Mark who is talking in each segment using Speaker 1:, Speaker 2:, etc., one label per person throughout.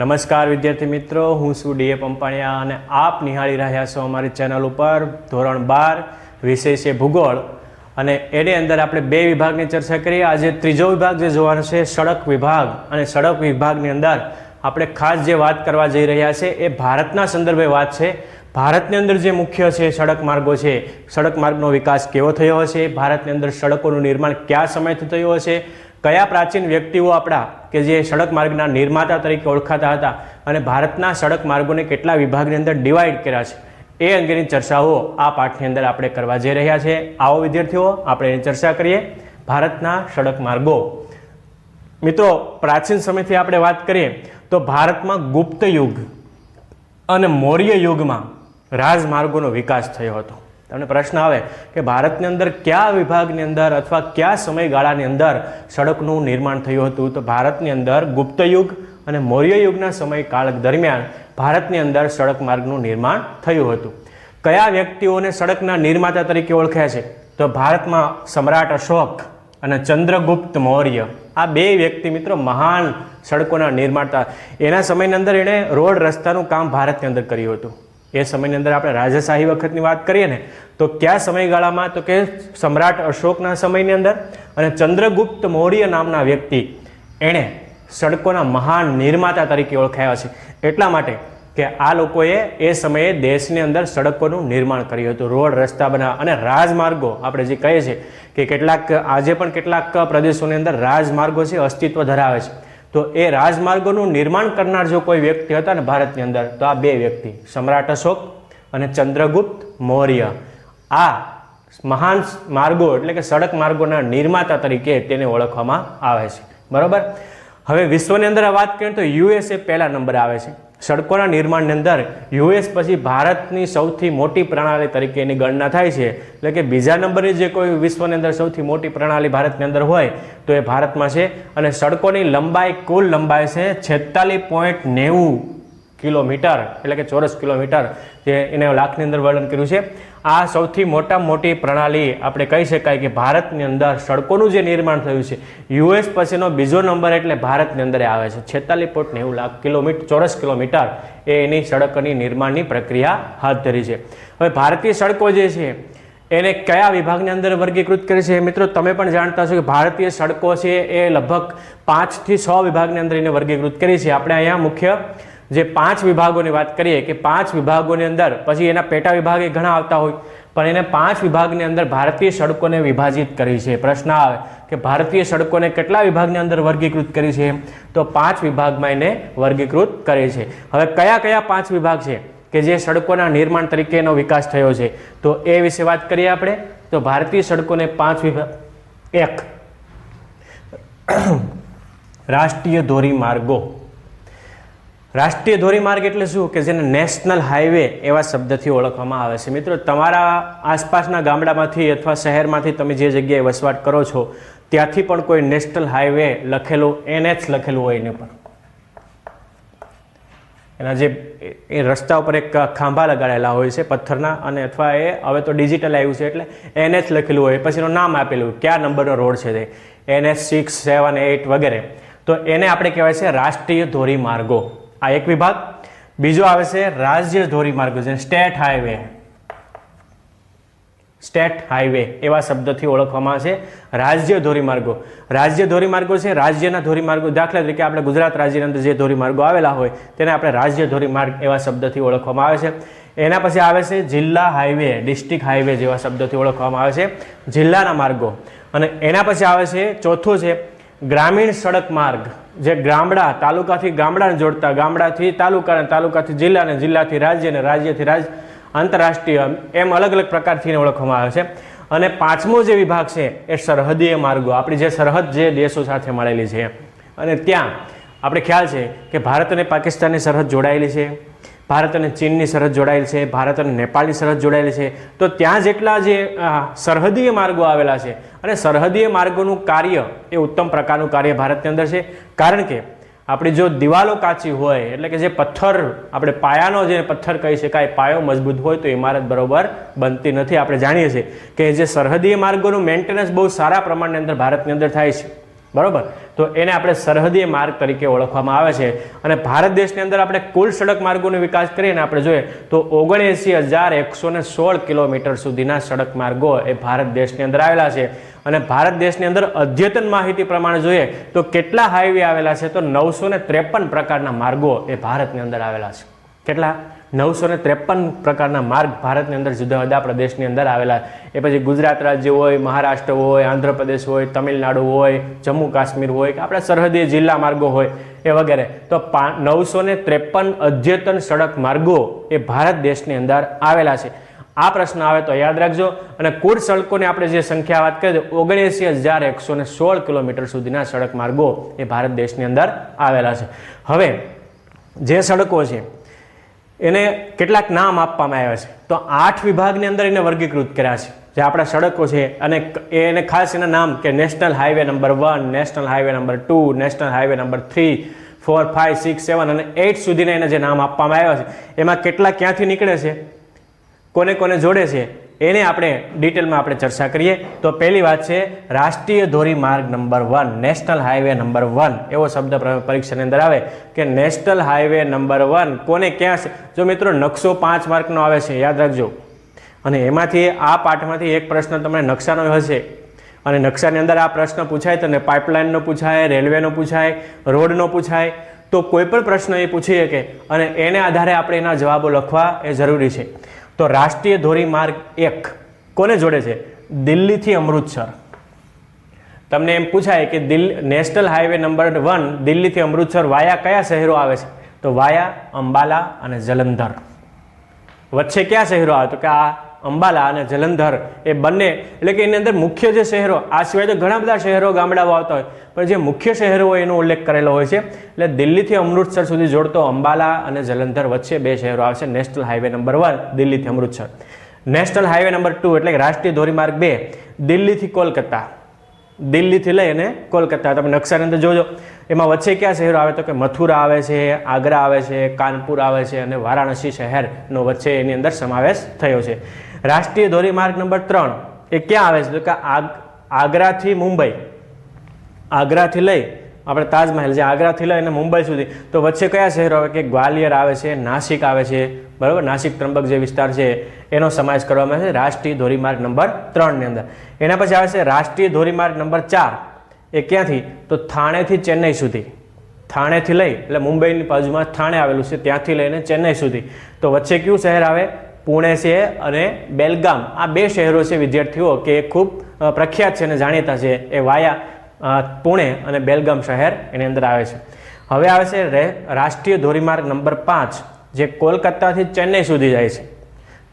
Speaker 1: નમસ્કાર વિદ્યાર્થી મિત્રો, હું છું ડીએ પંપાણિયા અને આપ નિહાળી રહ્યા છો અમારી ચેનલ ઉપર ધોરણ બાર વિષય છે ભૂગોળ. અને એની અંદર આપણે બે વિભાગની ચર્ચા કરીએ આજે ત્રીજો વિભાગ જે જોવાનો છે, સડક વિભાગ. અને સડક વિભાગની અંદર આપણે ખાસ જે વાત કરવા જઈ રહ્યા છે, એ ભારતના સંદર્ભે વાત છે. ભારતની અંદર જે મુખ્ય છે, સડક માર્ગો છે, સડક માર્ગનો વિકાસ કેવો થયો હશે? ભારતની અંદર સડકોનું નિર્માણ કયા સમયથી થયું હશે? કયા પ્રાચીન વ્યક્તિઓ આપણા કે જે સડક માર્ગના નિર્માતા તરીકે ઓળખાતા હતા અને ભારતના સડક માર્ગોને કેટલા વિભાગની અંદર ડિવાઈડ કર્યા છે, એ અંગેની ચર્ચાઓ આ પાઠની અંદર આપણે કરવા જઈ રહ્યા છે. આવો વિદ્યાર્થીઓ, આપણે એની ચર્ચા કરીએ. ભારતના સડક માર્ગો. મિત્રો, પ્રાચીન સમયથી આપણે વાત કરીએ તો ભારતમાં ગુપ્ત યુગ અને મૌર્ય યુગમાં રાજમાર્ગોનો વિકાસ થયો હતો. તમને પ્રશ્ન આવે કે ભારતની અંદર કયા વિભાગની અંદર અથવા કયા સમયગાળાની અંદર સડકનું નિર્માણ થયું હતું? તો ભારતની અંદર ગુપ્ત યુગ અને મૌર્ય યુગના સમયકાળ દરમિયાન ભારતની અંદર સડક માર્ગનું નિર્માણ થયું હતું. કયા વ્યક્તિઓને સડકના નિર્માતા તરીકે ઓળખ્યા છે? તો ભારતમાં સમ્રાટ અશોક અને ચંદ્રગુપ્ત મૌર્ય. આ બે વ્યક્તિ મિત્રો મહાન સડકોના નિર્માતા. એના સમયની અંદર એણે રોડ રસ્તાનું કામ ભારતની અંદર કર્યું હતું. એ સમયની અંદર આપણે રાજાશાહી વખતની વાત કરીએ ને, તો કયા સમયગાળામાં, તો કે સમ્રાટ અશોકના સમયની અંદર અને ચંદ્રગુપ્ત મૌર્ય નામના વ્યક્તિ, એણે સડકોના મહાન નિર્માતા તરીકે ઓળખાયા છે. એટલા માટે કે આ લોકોએ એ સમયે દેશની અંદર સડકોનું નિર્માણ કર્યું હતું. રોડ, રસ્તા બનાવ અને રાજમાર્ગો, આપણે જે કહીએ છીએ કે કેટલાક, આજે પણ કેટલાક પ્રદેશોની અંદર રાજમાર્ગો છે, અસ્તિત્વ ધરાવે છે. તો એ રાજમાર્ગોનું નિર્માણ કરનાર જો કોઈ વ્યક્તિ હતા ને ભારતની અંદર, તો આ બે વ્યક્તિ, સમ્રાટ અશોક અને ચંદ્રગુપ્ત મૌર્ય. આ મહાન માર્ગો એટલે કે સડક માર્ગોના નિર્માતા તરીકે તેને ઓળખવામાં આવે છે. બરાબર? હવે વિશ્વની અંદર વાત કરીએ તો યુએસએ પહેલા નંબર આવે છે. સડકોના નિર્માણની અંદર યુએસ પછી ભારતની સૌથી મોટી પ્રણાલી તરીકે એની ગણના થાય છે. એટલે કે બીજા નંબરની જે કોઈ વિશ્વની અંદર સૌથી મોટી પ્રણાલી ભારતની અંદર હોય, તો એ ભારતમાં છે. અને સડકોની લંબાઈ કુલ લંબાઈ છે છેતાલીસ પોઈન્ટ નેવું કિલોમીટર, એટલે કે ચોરસ કિલોમીટર જે એને લાખની અંદર વર્ણન કર્યું છે. આ સૌથી મોટા મોટી પ્રણાલી આપણે કહી શકાય કે ભારતની અંદર સડકોનું જે નિર્માણ થયું છે, યુએસ પછીનો બીજો નંબર એટલે ભારતની અંદર આવે છે. છેતાલીસ પોઈન્ટ નેવું લાખ કિલોમીટર ચોરસ કિલોમીટર એ એની સડકોની નિર્માણની પ્રક્રિયા હાથ ધરી છે. હવે ભારતીય સડકો જે છે, એને કયા વિભાગની અંદર વર્ગીકૃત કરી છે? મિત્રો, તમે પણ જાણતા છો કે ભારતીય સડકો છે એ લગભગ પાંચથી છ વિભાગની અંદર એને વર્ગીકૃત કરી છે. આપણે અહીંયા મુખ્ય જે પાંચ વિભાગોની વાત કરીએ કે પાંચ વિભાગોની અંદર પછી એના પેટા વિભાગ એ ઘણા આવતા હોય, પણ એને પાંચ વિભાગની અંદર ભારતીય સડકોને વિભાજિત કરી છે. પ્રશ્ન આવે કે ભારતીય સડકોને કેટલા વિભાગની અંદર વર્ગીકૃત કરી છે તો પાંચ વિભાગમાં એને વર્ગીકૃત કરે છે. હવે કયા કયા પાંચ વિભાગ છે કે જે સડકોના નિર્માણ તરીકે એનો વિકાસ થયો છે? તો એ વિશે વાત કરીએ આપણે. તો ભારતીય સડકોને પાંચ વિભાગ એક, રાષ્ટ્રીય ધોરીમાર્ગો રાષ્ટ્રીય ધોરીમાર્ગ એટલે શું? કે જેને નેશનલ હાઈવે એવા શબ્દથી ઓળખવામાં આવે છે. મિત્રો, તમારા આસપાસના ગામડામાંથી અથવા શહેરમાંથી તમે જે જગ્યાએ વસવાટ કરો છો, ત્યાંથી પણ કોઈ નેશનલ હાઈવે લખેલું, એનએચ લખેલું હોય એને પણ એના જે, એ રસ્તા ઉપર એક ખાંભા લગાડેલા હોય છે પથ્થરના અને અથવા એ હવે તો ડિજિટલ આવ્યું છે એટલે એનએચ લખેલું હોય. પછી એનું નામ આપેલું. કયા નંબરનો રોડ છે તે? એનએચ સિક્સ સેવન એટ વગેરે. તો એને આપણે કહેવાય છે રાષ્ટ્રીય ધોરીમાર્ગો. આ એક વિભાગ. બીજો આવે છે રાજ્ય ધોરીમાર્ગો, જેને સ્ટેટ હાઈવે. સ્ટેટ હાઈવે એવા શબ્દથી ઓળખવામાં આવે છે. રાજ્ય ધોરીમાર્ગો. રાજ્ય ધોરીમાર્ગો છે, રાજ્યના ધોરીમાર્ગો દાખલા તરીકે આપણે ગુજરાત રાજ્યની અંદર જે ધોરીમાર્ગો આવેલા હોય, તેને આપણે રાજ્ય ધોરીમાર્ગ એવા શબ્દથી ઓળખવામાં આવે છે. એના પછી આવે છે જિલ્લા હાઈવે, ડિસ્ટ્રિક્ટ હાઈવે જેવા શબ્દોથી ઓળખવામાં આવે છે. જિલ્લાના માર્ગો. અને એના પછી આવે છે ચોથું છે ગ્રામીણ સડક માર્ગ, જે ગામડા, તાલુકાથી ગામડાને જોડતા, ગામડાથી તાલુકા અને તાલુકાથી જિલ્લા અને જિલ્લાથી રાજ્ય અને રાજ્યથી રાજ્ય આંતરરાષ્ટ્રીય, એમ અલગ અલગ પ્રકારથી ઓળખવામાં આવે છે. અને પાંચમો જે વિભાગ છે, એ સરહદીય માર્ગો, આપણી જે સરહદ જે દેશો સાથે મળેલી છે. અને ત્યાં આપણે ખ્યાલ છે કે ભારત અને પાકિસ્તાનની સરહદ જોડાયેલી છે. ભારત અને ચીનની સરહદ જોડાયેલ છે, ભારત અને નેપાળની સરહદ જોડાયેલી છે. તો ત્યાં જેટલા જે સરહદીય માર્ગો આવેલા છે અને સરહદીય માર્ગોનું કાર્ય એ ઉત્તમ પ્રકારનું કાર્ય ભારતની અંદર છે. કારણ કે આપણી જો દિવાલો કાચી હોય, એટલે કે જે પથ્થર, આપણે પાયાનો જે પથ્થર કહી શકાય, પાયો મજબૂત હોય તો ઇમારત બરોબર બનતી નથી. આપણે જાણીએ છીએ કે જે સરહદીય માર્ગોનું મેન્ટેનન્સ બહુ સારા પ્રમાણની અંદર ભારતની અંદર થાય છે. બરોબર? તો એને આપણે સરહદી માર્ગ તરીકે ઓળખવામાં આવે છે. અને ભારત દેશની અંદર આપણે કુલ સડક માર્ગોનો વિકાસ કરીને આપણે જોઈએ તો ઓગણએંસી હજાર એકસો સોળ કિલોમીટર સુધીના સડક માર્ગો એ ભારત દેશની અંદર આવેલા છે. અને ભારત દેશની અંદર અદ્યતન માહિતી પ્રમાણે જોઈએ તો કેટલા હાઈવે આવેલા છે તો નવસો ત્રેપન પ્રકારના માર્ગો એ ભારતની અંદર આવેલા છે. કેટલા? નવસો ને ત્રેપન પ્રકારના માર્ગ ભારતની અંદર જુદા જુદા પ્રદેશની અંદર આવેલા. એ પછી ગુજરાત રાજ્ય હોય, મહારાષ્ટ્ર હોય, આંધ્રપ્રદેશ હોય, તમિલનાડુ હોય, જમ્મુ કાશ્મીર હોય, કે આપણા સરહદી જિલ્લા માર્ગો હોય એ વગેરે. તો નવસો ને ત્રેપન અદ્યતન સડક માર્ગો એ ભારત દેશની અંદર આવેલા છે. આ પ્રશ્ન આવે તો યાદ રાખજો. અને કુલ સડકોની આપણે જે સંખ્યા વાત કરીએ ઓગણએંસી હજાર એકસો ને સોળ કિલોમીટર સુધીના સડક માર્ગો એ ભારત દેશની અંદર આવેલા છે. હવે, જે સડકો છે એને કેટલાક નામ આપવામાં આવ્યા છે. તો આઠ વિભાગની અંદર એને વર્ગીકૃત કર્યા છે. જે આપણા સડકો છે અને એને ખાસ એના નામ કે national highway number one, national highway number two, national highway number three, four five six, seven અને એઇટ સુધીના એને જે નામ આપવામાં આવ્યા છે. એમાં કેટલા ક્યાંથી નીકળે છે? કોને કોને જોડે છે? એને આપણે ડિટેલમાં આપણે ચર્ચા કરીએ. તો પહેલી વાત છે, રાષ્ટ્રીય ધોરીમાર્ગ number one, national highway number one. એવો શબ્દ પરીક્ષાની અંદર આવે કે નેશનલ હાઈવે નંબર વન કોને ક્યાં છે જો મિત્રો નકશો પાંચ માર્કનો આવે છે, યાદ રાખજો. અને એમાંથી આ પાઠમાંથી એક પ્રશ્ન તમને નકશાનો હશે. અને નકશાની અંદર આ પ્રશ્ન પૂછાય તમને પાઇપલાઇનનો પૂછાય, રેલવેનો પૂછાય, રોડનો પૂછાય. તો કોઈ પણ પ્રશ્ન એ પૂછી શકે અને એને આધારે આપણે એના જવાબો લખવા એ જરૂરી છે. તો રાષ્ટ્રીય ધોરીમાર્ગ એક કોને જોડે છે? દિલ્હીથી અમૃતસર. તમને એમ પૂછાય કે Delhi national highway number one દિલ્હીથી અમૃતસર વાયા કયા શહેરો આવે છે? તો વાયા, અંબાલા અને જલંધર. વચ્ચે કયા શહેરો આવે? તો કે આ અંબાલા અને જલંધર એ બંને, એટલે કે એની અંદર મુખ્ય જે શહેરો, આ સિવાય તો ઘણા બધા શહેરો ગામડાઓ આવતા હોય, પણ જે મુખ્ય શહેરો હોય એનો ઉલ્લેખ કરેલો હોય છે. એટલે દિલ્હીથી અમૃતસર સુધી જોડતો અંબાલા અને જલંધર વચ્ચે બે શહેરો આવશે, નેશનલ હાઈવે નંબર વન, દિલ્હીથી Amritsar. National highway number two, એટલે કે રાષ્ટ્રીય ધોરીમાર્ગ બે, દિલ્હીથી કોલકાતા. દિલ્હીથી લઈ અને કોલકાતા, તમે નકશાની અંદર જોજો. એમાં વચ્ચે કયા શહેરો આવે તો કે મથુરા આવે છે, આગ્રા આવે છે, કાનપુર આવે છે અને વારાણસી શહેરનો વચ્ચે એની અંદર સમાવેશ થયો છે. રાષ્ટ્રીય ધોરીમાર્ગ નંબર ત્રણ, એ ક્યાં આવે છે? તો કે આગ- આગ્રાથી મુંબઈ. આગ્રાથી લઈ, આપણે તાજમહેલ જે આગ્રાથી લઈ અને મુંબઈ સુધી. તો વચ્ચે કયા શહેરો આવે? કે ગ્વાલિયર આવે છે, નાસિક આવે છે, બરાબર? નાસિક ત્રંબક જે વિસ્તાર છે, એનો સમાવેશ કરવામાં આવે છે રાષ્ટ્રીય ધોરીમાર્ગ નંબર ત્રણની અંદર. એના પછી આવે છે રાષ્ટ્રીય ધોરીમાર્ગ નંબર ચાર, એ ક્યાંથી? તો થાણેથી ચેન્નઈ સુધી. થાણેથી લઈ, એટલે મુંબઈની બાજુમાં થાણે આવેલું છે, ત્યાંથી લઈને ચેન્નઈ સુધી. તો વચ્ચે કયું શહેર આવે? પુણે છે અને બેલગામ. આ બે શહેરો છે વિદ્યાર્થીઓ કે ખૂબ પ્રખ્યાત છે અને જાણીતા છે. એ વાયા પુણે અને બેલગામ શહેર એની અંદર આવે છે. હવે આવે છે રાષ્ટ્રીય ધોરીમાર્ગ નંબર પાંચ, જે કોલકાતાથી ચેન્નઈ સુધી જાય છે.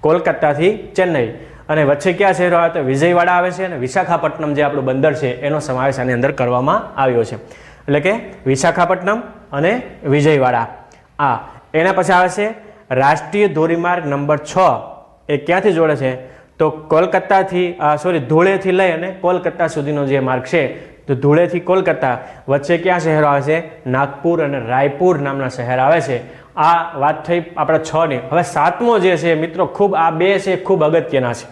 Speaker 1: કોલકાતાથી ચેન્નઈ. અને વચ્ચે કયા શહેરો આવે તો વિજયવાડા આવે છે અને વિશાખાપટ્ટનમ જે આપણું બંદર છે, એનો સમાવેશ આની અંદર કરવામાં આવ્યો છે. એટલે કે વિશાખાપટ્ટનમ અને વિજયવાડા. આ, એના પછી આવે છે રાષ્ટ્રીય ધોરીમાર્ગ નંબર છ એ ક્યાંથી જોડે છે? તો કોલકાતાથી સોરી ધૂળેથી લઈ અને કોલકાતા સુધીનો જે માર્ગ છે, તો ધૂળેથી કોલકાતા વચ્ચે ક્યાં શહેરો આવે છે? નાગપુર અને રાયપુર નામના શહેર આવે છે. આ વાત થઈ આપણા છ ની. હવે સાતમો જે છે, મિત્રો, ખૂબ આ બે છે, ખૂબ અગત્યના છે.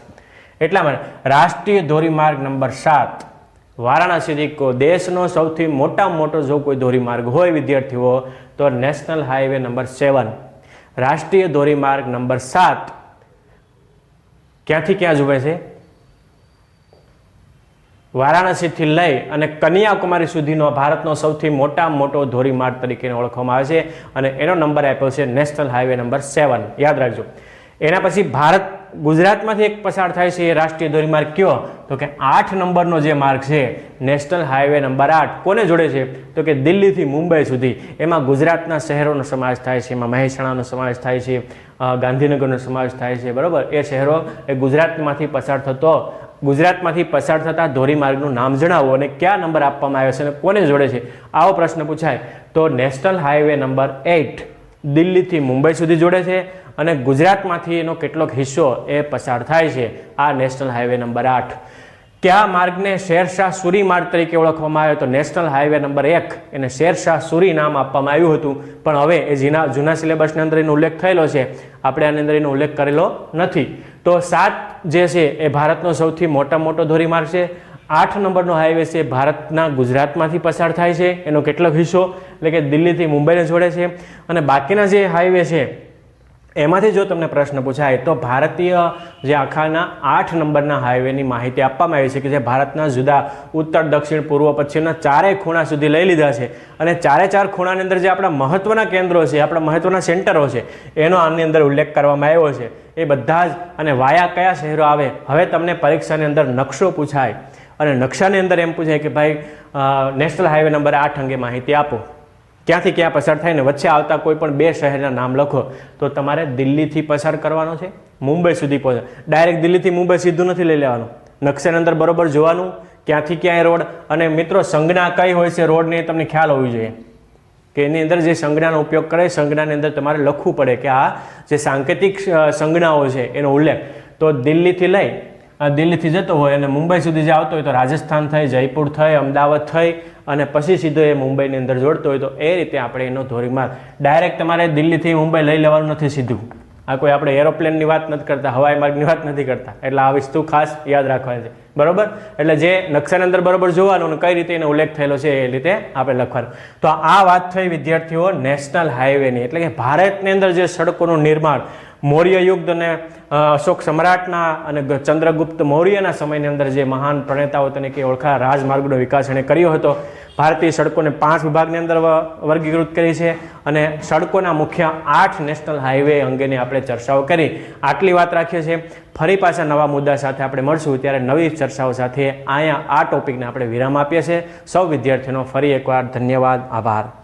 Speaker 1: એટલા માટે રાષ્ટ્રીય ધોરીમાર્ગ નંબર સાત વારાણસીથી દેશનો સૌથી મોટામાં મોટો જો કોઈ ધોરીમાર્ગ હોય વિદ્યાર્થીઓ, તો નેશનલ હાઈવે નંબર સેવન. રાષ્ટ્રીય ધોરીમાર્ગ નંબર સાત ક્યાંથી ક્યાં જુએ છે? વારાણસીથી લઈ અને કન્યાકુમારી સુધીનો ભારતનો સૌથી મોટામાં મોટો ધોરીમાર્ગ તરીકે ઓળખવામાં આવે છે અને એનો નંબર આપ્યો છે નેશનલ હાઈવે નંબર સેવન. યાદ રાખજો. એના પછી ભારત ગુજરાતમાંથી એક પસાર થાય છે, એ રાષ્ટ્રીય ધોરીમાર્ગ કયો? તો કે આઠ નંબરનો જે માર્ગ છે, નેશનલ હાઈવે નંબર આઠ, કોને જોડે છે? તો કે દિલ્હીથી મુંબઈ સુધી. એમાં ગુજરાતના શહેરોનો સમાવેશ થાય છે, એમાં મહેસાણાનો સમાવેશ થાય છે ગાંધીનગરનો સમાવેશ થાય છે, બરાબર? એ શહેરો એ ગુજરાતમાંથી પસાર થતો, ગુજરાતમાંથી પસાર થતા ધોરીમાર્ગનું નામ જણાવો અને કયા નંબર આપવામાં આવ્યો છે અને કોને જોડે છે? આવો પ્રશ્ન પૂછાય. તો નેશનલ હાઈવે નંબર એઇટ દિલ્હીથી મુંબઈ સુધી જોડે છે અને ગુજરાતમાંથી એનો કેટલોક હિસ્સો એ પસાર થાય છે. આ નેશનલ હાઈવે નંબર આઠ. કયા માર્ગને શેરશાહ સુરી માર્ગ તરીકે ઓળખવામાં આવ્યો? તો નેશનલ હાઈવે નંબર એક એને શેરશાહ સુરી નામ આપવામાં આવ્યું હતું. પણ હવે એ જૂના જૂના સિલેબસની અંદર એનો ઉલ્લેખ થયેલો છે. આપણે આની અંદર એનો ઉલ્લેખ કરેલો નથી. તો સાત જે છે એ ભારતનો સૌથી મોટા મોટો ધોરીમાર્ગ છે. આઠ નંબરનો હાઈવે છે ભારતના ગુજરાતમાંથી પસાર થાય છે. એનો કેટલોક હિસ્સો એટલે કે દિલ્હીથી મુંબઈને જોડે છે. અને બાકીના જે હાઈવે છે એમાંથી જો તમને પ્રશ્ન પૂછાય, તો ભારતીય જે આખાના આઠ નંબરના હાઈવેની માહિતી આપવામાં આવી છે કે જે ભારતના જુદા ઉત્તર, દક્ષિણ, પૂર્વ, પશ્ચિમના ચારેય ખૂણા સુધી લઈ લીધા છે. અને ચારે ચાર ખૂણાની અંદર જે આપણા મહત્વના કેન્દ્રો છે, આપણા મહત્વના સેન્ટરો છે, એનો આની અંદર ઉલ્લેખ કરવામાં આવ્યો છે. એ બધા જ અને વાયા કયા શહેરો આવે, હવે તમને પરીક્ષાની અંદર નકશો પૂછાય. અને નકશાની અંદર એમ પૂછાય કે ભાઈ નેશનલ હાઈવે નંબર આઠ અંગે માહિતી આપો. ક્યાંથી ક્યાં પસાર થાય ને વચ્ચે આવતા કોઈ પણ બે શહેરના નામ લખો, તો તમારે દિલ્હીથી પસાર કરવાનો છે, મુંબઈ સુધી પહોંચે. ડાયરેક્ટ દિલ્હીથી મુંબઈ સીધું નથી લઈ લેવાનું. નકશાની અંદર બરોબર જોવાનું, ક્યાંથી ક્યાંય રોડ, અને મિત્રો સંજ્ઞા કઈ હોય છે રોડની તમને ખ્યાલ હોવી જોઈએ. કે એની અંદર જે સંજ્ઞાનો ઉપયોગ કરે, સંજ્ઞાની અંદર તમારે લખવું પડે કે આ જે સાંકેતિક સંજ્ઞાઓ છે, એનો ઉલ્લેખ. તો દિલ્હીથી લઈ દિલ્હીથી જતો હોય અને મુંબઈ સુધી જે આવતો હોય તો રાજસ્થાન થઈ, જયપુર થઈ, અમદાવાદ થઈ અને પછી સીધો એ મુંબઈની અંદર જોડતો હોય તો એ રીતે આપણે એનો ધોરીમાર્ગ. ડાયરેક્ટ તમારે દિલ્હીથી મુંબઈ લઈ લેવાનું નથી સીધું. આ કોઈ આપણે એરોપ્લેનની વાત નથી કરતા, હવાઈ માર્ગની વાત નથી કરતા. એટલે આ વસ્તુ ખાસ યાદ રાખવાની છે. બરોબર? એટલે જે નકશાની અંદર બરોબર જોવાનું કઈ રીતે એનો ઉલ્લેખ થયેલો છે એ રીતે આપણે લખવાનું. તો આ વાત થઈ વિદ્યાર્થીઓ નેશનલ હાઈવેની. એટલે કે ભારતની અંદર જે સડકોનું નિર્માણ મૌર્ય યુગ અને અશોક સમ્રાટના અને ચંદ્રગુપ્ત મૌર્યના સમયની અંદર જે મહાન પ્રણેતાઓ તરીકે ઓળખા રાજમાર્ગનો વિકાસ એણે કર્યો હતો. ભારતીય સડકોને પાંચ વિભાગની અંદર વર્ગીકૃત કરી છે અને સડકોના મુખ્ય આઠ નેશનલ હાઈવે અંગેની આપણે ચર્ચાઓ કરી. આટલી વાત રાખીએ છીએ. ફરી પાછા નવા મુદ્દા સાથે આપણે મળશું. ત્યારે નવી ચર્ચાઓ સાથે અહીંયા આ ટોપિકને આપણે વિરામ આપીએ છીએ. સૌ વિદ્યાર્થીઓનો ફરી એકવાર ધન્યવાદ. આભાર.